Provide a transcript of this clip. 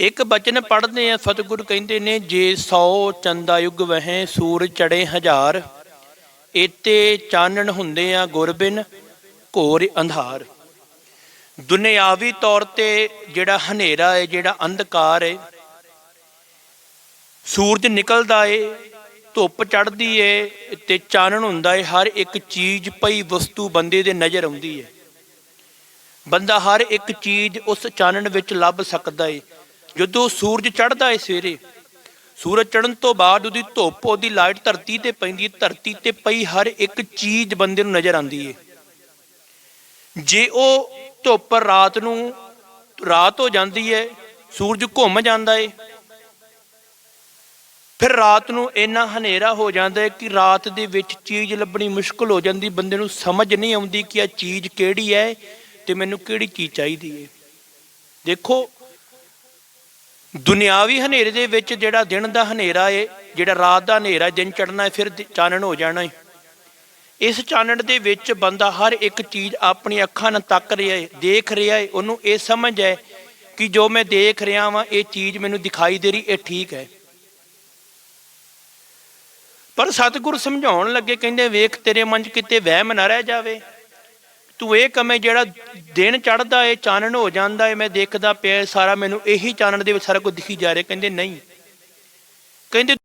ਇੱਕ ਬਚਨ ਪੜ੍ਹਦੇ ਆ, ਸਤਿਗੁਰ ਕਹਿੰਦੇ ਨੇ, ਜੇ 100 ਚੰਦਾ ਯੁਗ ਵਹਿ, ਸੂਰ ਚੜੇ ਹਜ਼ਾਰ, ਏਤੇ ਚਾਨਣ ਹੁੰਦੇ ਆ ਗੁਰਬਿਨ ਘੋਰ ਅੰਧਾਰ। ਦੁਨਿਆਵੀ ਤੌਰ ਤੇ ਜਿਹੜਾ ਹਨੇਰਾ ਹੈ ਜਿਹੜਾ ਅੰਧਕਾਰ ਹੈ ਸੂਰਜ ਨਿਕਲਦਾ ਏ, ਧੁੱਪ ਚੜਦੀ ਏ, ਤੇ ਚਾਨਣ ਹੁੰਦਾ ਏ, ਹਰ ਇੱਕ ਚੀਜ਼ ਪਈ ਵਸਤੂ ਬੰਦੇ ਦੇ ਨਜ਼ਰ ਆਉਂਦੀ ਏ। ਬੰਦਾ ਹਰ ਇੱਕ ਚੀਜ਼ ਉਸ ਚਾਨਣ ਵਿੱਚ ਲੱਭ ਸਕਦਾ ਏ। ਜਦੋਂ ਸੂਰਜ ਚੜ੍ਹਦਾ ਏ ਸਵੇਰੇ, ਸੂਰਜ ਚੜ੍ਹਨ ਤੋਂ ਬਾਅਦ ਉਹਦੀ ਧੁੱਪ, ਉਹਦੀ ਲਾਈਟ ਧਰਤੀ ਤੇ ਪੈਂਦੀ ਏ, ਧਰਤੀ ਤੇ ਪਈ ਹਰ ਇੱਕ ਚੀਜ਼ ਬੰਦੇ ਨੂੰ ਨਜ਼ਰ ਆਉਂਦੀ ਏ। ਜੇ ਉਹ ਧੁੱਪ ਰਾਤ ਨੂੰ, ਰਾਤ ਹੋ ਜਾਂਦੀ ਏ, ਸੂਰਜ ਘੁੰਮ ਜਾਂਦਾ ਏ, ਫਿਰ ਰਾਤ ਨੂੰ ਇੰਨਾ ਹਨੇਰਾ ਹੋ ਜਾਂਦਾ ਹੈ ਕਿ ਰਾਤ ਦੇ ਵਿੱਚ ਚੀਜ਼ ਲੱਭਣੀ ਮੁਸ਼ਕਲ ਹੋ ਜਾਂਦੀ, ਬੰਦੇ ਨੂੰ ਸਮਝ ਨਹੀਂ ਆਉਂਦੀ ਕਿ ਇਹ ਚੀਜ਼ ਕਿਹੜੀ ਹੈ ਤੇ ਮੈਨੂੰ ਕਿਹੜੀ ਚੀਜ਼ ਚਾਹੀਦੀ ਹੈ ਦੇਖੋ ਦੁਨਿਆਵੀ ਹਨੇਰੇ ਦੇ ਵਿੱਚ ਜਿਹੜਾ ਦਿਨ ਦਾ ਹਨੇਰਾ ਹੈ ਜਿਹੜਾ ਰਾਤ ਦਾ ਹਨੇਰਾ, ਦਿਨ ਚੜਨਾ ਹੈ ਫਿਰ ਚਾਨਣ ਹੋ ਜਾਣਾ ਏ। ਇਸ ਚਾਨਣ ਦੇ ਵਿੱਚ ਬੰਦਾ ਹਰ ਇੱਕ ਚੀਜ਼ ਆਪਣੀ ਅੱਖਾਂ ਨਾਲ ਤੱਕ ਰਿਹਾ ਹੈ ਦੇਖ ਰਿਹਾ ਹੈ ਉਹਨੂੰ ਇਹ ਸਮਝ ਹੈ ਕਿ ਜੋ ਮੈਂ ਦੇਖ ਰਿਹਾ ਵਾਂ, ਇਹ ਚੀਜ਼ ਮੈਨੂੰ ਦਿਖਾਈ ਦੇ ਰਹੀ, ਇਹ ਠੀਕ ਹੈ। ਪਰ ਸਤਿਗੁਰ ਸਮਝਾਉਣ ਲੱਗੇ, ਕਹਿੰਦੇ ਵੇਖ ਤੇਰੇ ਮਨ 'ਚ ਕਿਤੇ ਵਹਿਮ ਨਾ ਰਹਿ ਜਾਵੇ। ਤੂੰ ਇਹ ਕਮੇ ਜਿਹੜਾ ਦਿਨ ਚੜਦਾ ਏ, ਚਾਨਣ ਹੋ ਜਾਂਦਾ ਏ, ਮੈਂ ਦੇਖਦਾ ਪਿਆ ਸਾਰਾ ਮੈਨੂੰ ਇਹੀ ਚਾਨਣ ਦੇ ਵਿੱਚ ਸਾਰਾ ਕੁਝ ਦਿਖੀ ਜਾ ਰਿਹਾ। ਕਹਿੰਦੇ ਨਹੀਂ। ਕਹਿੰਦੇ